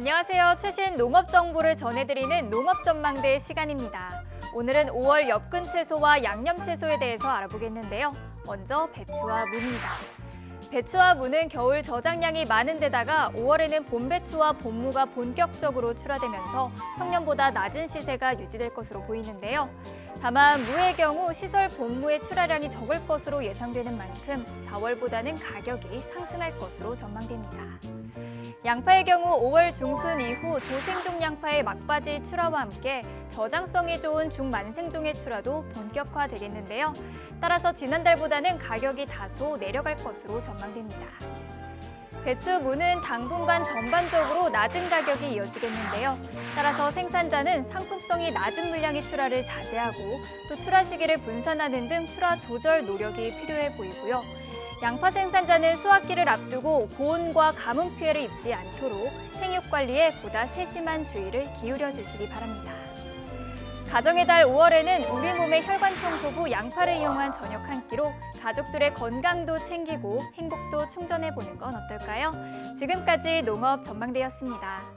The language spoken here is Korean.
안녕하세요. 최신 농업 정보를 전해드리는 농업 전망대 시간입니다. 오늘은 5월 엽근 채소와 양념 채소에 대해서 알아보겠는데요. 먼저 배추와 무입니다. 배추와 무는 겨울 저장량이 많은 데다가 5월에는 봄배추와 봄무가 본격적으로 출하되면서 평년보다 낮은 시세가 유지될 것으로 보이는데요. 다만 무의 경우 시설 봄무의 출하량이 적을 것으로 예상되는 만큼 4월보다는 가격이 상승할 것으로 전망됩니다. 양파의 경우 5월 중순 이후 조생종 양파의 막바지 출하와 함께 저장성이 좋은 중만생종의 출하도 본격화되겠는데요. 따라서 지난달보다는 가격이 다소 내려갈 것으로 전망됩니다. 배추, 무는 당분간 전반적으로 낮은 가격이 이어지겠는데요. 따라서 생산자는 상품성이 낮은 물량의 출하를 자제하고 또 출하 시기를 분산하는 등 출하 조절 노력이 필요해 보이고요. 양파 생산자는 수확기를 앞두고 고온과 가뭄 피해를 입지 않도록 생육 관리에 보다 세심한 주의를 기울여 주시기 바랍니다. 가정의 달 5월에는 우리 몸의 혈관 청소부 양파를 이용한 저녁 한 끼로 가족들의 건강도 챙기고 행복도 충전해 보는 건 어떨까요? 지금까지 농업 전망대였습니다.